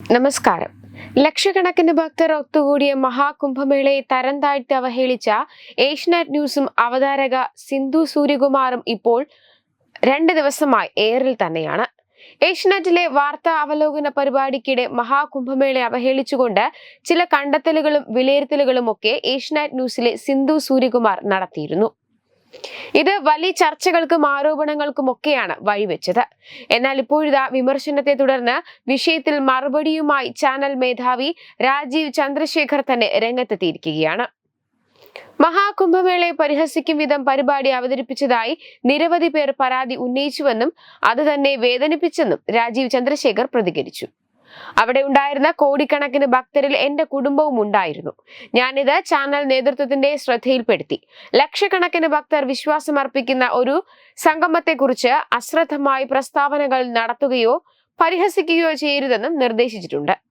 നമസ്കാരം. ലക്ഷക്കണക്കിന് ഭക്തർ ഒത്തുകൂടിയ മഹാകുംഭമേളയെ തരം താഴ്ത്തി അവഹേളിച്ച ഏഷ്യനെറ്റ് ന്യൂസും അവതാരക സിന്ധു സൂര്യകുമാറും ഇപ്പോൾ രണ്ട് ദിവസമായി എയറിൽ തന്നെയാണ്. ഏഷ്യനെറ്റിലെ വാർത്താ അവലോകന പരിപാടിക്കിടെ മഹാകുംഭമേളയെ അവഹേളിച്ചുകൊണ്ട് ചില കണ്ടെത്തലുകളും വിലയിരുത്തലുകളും ഒക്കെ ഏഷ്യനെറ്റ് ന്യൂസിലെ സിന്ധു സൂര്യകുമാർ നടത്തിയിരുന്നു. ഇത് വലിയ ചർച്ചകൾക്കും ആരോപണങ്ങൾക്കും ഒക്കെയാണ് വഴിവെച്ചത്. എന്നാൽ ഇപ്പോഴിതാ വിമർശനത്തെ തുടർന്ന് വിഷയത്തിൽ മറുപടിയുമായി ചാനൽ മേധാവി രാജീവ് ചന്ദ്രശേഖർ തന്നെ രംഗത്തെത്തിയിരിക്കുകയാണ്. മഹാകുംഭമേളയെ പരിഹസിക്കും വിധം പരിപാടി അവതരിപ്പിച്ചതായി നിരവധി പേർ പരാതി ഉന്നയിച്ചുവെന്നും അത് തന്നെ വേദനിപ്പിച്ചെന്നും രാജീവ് ചന്ദ്രശേഖർ പ്രതികരിച്ചു. അവിടെ ഉണ്ടായിരുന്ന കോടിക്കണക്കിന് ഭക്തരിൽ എന്റെ കുടുംബവും ഉണ്ടായിരുന്നു. ഞാനിത് ചാനൽ നേതൃത്വത്തിന്റെ ശ്രദ്ധയിൽപ്പെടുത്തി. ലക്ഷക്കണക്കിന് ഭക്തർ വിശ്വാസമർപ്പിക്കുന്ന ഒരു സംഗമത്തെക്കുറിച്ച് അശ്രദ്ധമായി പ്രസ്താവനകൾ നടത്തുകയോ പരിഹസിക്കുകയോ ചെയ്യരുതെന്നും നിർദ്ദേശിച്ചിട്ടുണ്ട്.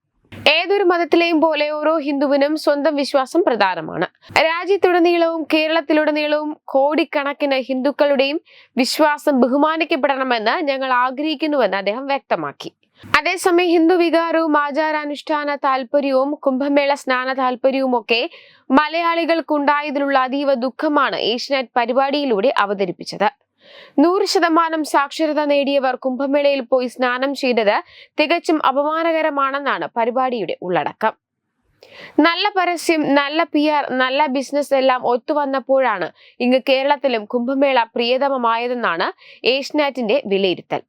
ഏതൊരു മതത്തിലെയും പോലെ ഓരോ ഹിന്ദുവിനും സ്വന്തം വിശ്വാസം പ്രധാനമാണ്. രാജ്യത്തുടനീളവും കേരളത്തിലുടനീളവും കോടിക്കണക്കിന് ഹിന്ദുക്കളുടെയും വിശ്വാസം ബഹുമാനിക്കപ്പെടണമെന്ന് ഞങ്ങൾ ആഗ്രഹിക്കുന്നുവെന്ന് അദ്ദേഹം വ്യക്തമാക്കി. അതേസമയം ഹിന്ദു വികാരവും ആചാരാനുഷ്ഠാന താല്പര്യവും കുംഭമേള സ്നാന താല്പര്യവും ഒക്കെ മലയാളികൾക്കുണ്ടായതിലുള്ള അതീവ ദുഃഖമാണ് ഏഷ്യനെറ്റ് പരിപാടിയിലൂടെ അവതരിപ്പിച്ചത്. നൂറ് ശതമാനം സാക്ഷരത നേടിയവർ കുംഭമേളയിൽ പോയി സ്നാനം ചെയ്തത് തികച്ചും അപമാനകരമാണെന്നാണ് പരിപാടിയുടെ ഉള്ളടക്കം. നല്ല പരസ്യം നല്ല പി ആർ നല്ല ബിസിനസ് എല്ലാം ഒത്തുവന്നപ്പോഴാണ് ഇങ്ങ് കേരളത്തിലും കുംഭമേള പ്രിയതമമായതെന്നാണ് ഏഷ്യനാറ്റിന്റെ വിലയിരുത്തൽ.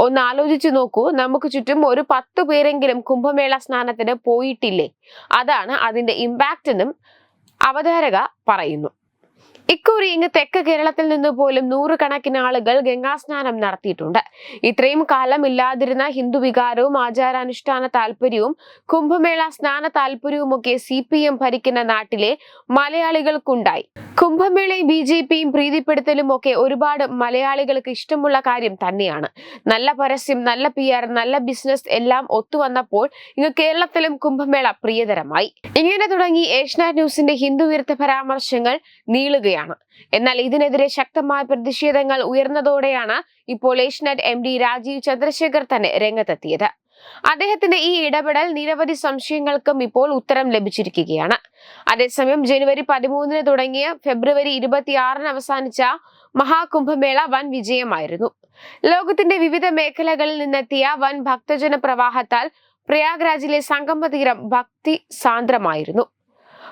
ഒന്ന് ആലോചിച്ചു നോക്കൂ. നമുക്ക് ചുറ്റും ഒരു പത്ത് പേരെങ്കിലും കുംഭമേള സ്നാനത്തിന് പോയിട്ടില്ലേ? അതാണ് അതിന്റെ ഇമ്പാക്റ്റ് എന്നും അവതാരക പറയുന്നു. ഇക്കുറി ഇങ്ങ് തെക്ക് കേരളത്തിൽ നിന്ന് പോലും നൂറുകണക്കിന് ആളുകൾ ഗംഗാസ്നാനം നടത്തിയിട്ടുണ്ട്. ഇത്രയും കാലം ഇല്ലാതിരുന്ന ഹിന്ദു വികാരവും ആചാരാനുഷ്ഠാന താല്പര്യവും കുംഭമേള സ്നാന താല്പര്യവും ഒക്കെ സി പി എം ഭരിക്കുന്ന നാട്ടിലെ മലയാളികൾക്കുണ്ടായി. കുംഭമേളയും ബി ജെ പിയും പ്രീതിപ്പെടുത്തലും ഒക്കെ ഒരുപാട് മലയാളികൾക്ക് ഇഷ്ടമുള്ള കാര്യം തന്നെയാണ്. നല്ല പരസ്യം നല്ല പി ആർ നല്ല ബിസിനസ് എല്ലാം ഒത്തുവന്നപ്പോൾ ഇങ്ങ് കേരളത്തിലും കുംഭമേള പ്രിയതരമായി. ഇങ്ങനെ തുടങ്ങി ഏഷ്യാനെറ്റ് ന്യൂസിന്റെ ഹിന്ദു വിരുദ്ധ പരാമർശങ്ങൾ നീളുകയാണ്. എന്നാൽ ഇതിനെതിരെ ശക്തമായ പ്രതിഷേധങ്ങൾ ഉയർന്നതോടെയാണ് ഇപ്പോൾ ഏഷ്യനെറ്റ് എം ഡി രാജീവ് ചന്ദ്രശേഖർ തന്നെ രംഗത്തെത്തിയത്. അദ്ദേഹത്തിന്റെ ഈ ഇടപെടൽ നിരവധി സംശയങ്ങൾക്കും ഇപ്പോൾ ഉത്തരം ലഭിച്ചിരിക്കുകയാണ്. അതേസമയം ജനുവരി പതിമൂന്നിന് തുടങ്ങിയ ഫെബ്രുവരി ഇരുപത്തിയാറിന് അവസാനിച്ച മഹാകുംഭമേള വൻ വിജയമായിരുന്നു. ലോകത്തിന്റെ വിവിധ മേഖലകളിൽ നിന്നെത്തിയ വൻ ഭക്തജന പ്രവാഹത്താൽ പ്രയാഗ്രാജിലെ സംഗമ തീരം ഭക്തി സാന്ദ്രമായിരുന്നു.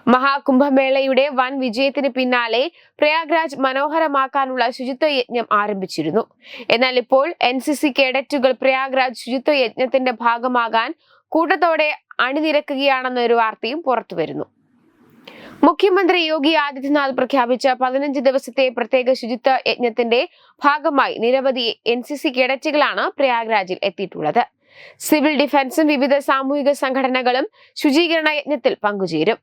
മഹാകുംഭമേളയുടെ വൻ വിജയത്തിന് പിന്നാലെ പ്രയാഗ്രാജ് മനോഹരമാക്കാനുള്ള ശുചിത്വ യജ്ഞം ആരംഭിച്ചിരുന്നു. എന്നാൽ ഇപ്പോൾ എൻ സി സി കേഡറ്റുകൾ പ്രയാഗ്രാജ് ശുചിത്വ യജ്ഞത്തിന്റെ ഭാഗമാകാൻ കൂട്ടത്തോടെ അണിനിരക്കുകയാണെന്നൊരു വാർത്തയും പുറത്തുവരുന്നു. മുഖ്യമന്ത്രി യോഗി ആദിത്യനാഥ് പ്രഖ്യാപിച്ച പതിനഞ്ച് ദിവസത്തെ പ്രത്യേക ശുചിത്വ യജ്ഞത്തിന്റെ ഭാഗമായി നിരവധി എൻ സി സി കേഡറ്റുകളാണ് പ്രയാഗ്രാജിൽ എത്തിയിട്ടുള്ളത്. സിവിൽ ഡിഫൻസും വിവിധ സാമൂഹിക സംഘടനകളും ശുചീകരണ യജ്ഞത്തിൽ പങ്കുചേരും.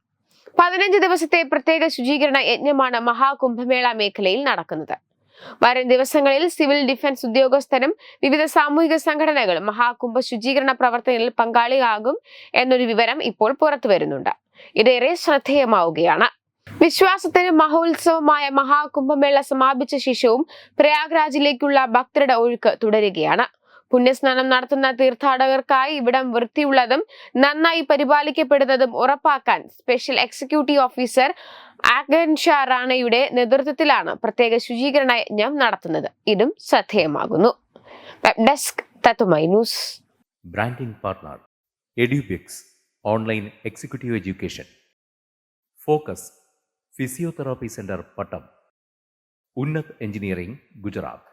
പതിനഞ്ച് ദിവസത്തെ പ്രത്യേക ശുചീകരണ യജ്ഞമാണ് മഹാകുംഭമേള മേഖലയിൽ നടക്കുന്നത്. വരും ദിവസങ്ങളിൽ സിവിൽ ഡിഫൻസ് ഉദ്യോഗസ്ഥരും വിവിധ സാമൂഹിക സംഘടനകളും മഹാകുംഭ ശുചീകരണ പ്രവർത്തനങ്ങളിൽ പങ്കാളിയാകും എന്നൊരു വിവരം ഇപ്പോൾ പുറത്തു വരുന്നുണ്ട്. ഇതേറെ ശ്രദ്ധേയമാവുകയാണ്. വിശ്വാസത്തിന് മഹോത്സവമായ മഹാകുംഭമേള സമാപിച്ച ശേഷവും പ്രയാഗ്രാജിലേക്കുള്ള ഭക്തരുടെ ഒഴുക്ക് തുടരുകയാണ്. പുണ്യസ്നാനം നടത്തുന്ന തീർത്ഥാടകർക്കായി ഇവിടം വൃത്തിയുള്ളതും നന്നായി പരിപാലിക്കപ്പെടുന്നതും ഉറപ്പാക്കാൻ സ്പെഷ്യൽ എക്സിക്യൂട്ടീവ് ഓഫീസർ ആഗൻഷാ റാണയുടെ നേതൃത്വത്തിലാണ് പ്രത്യേക ശുചീകരണ യജ്ഞം നടത്തുന്നത്. ഇതും ശ്രദ്ധേയമാകുന്നു. Web desk news branding partner Edubix online executive education focus physiotherapy centre Pattom Unnat engineering Gujarat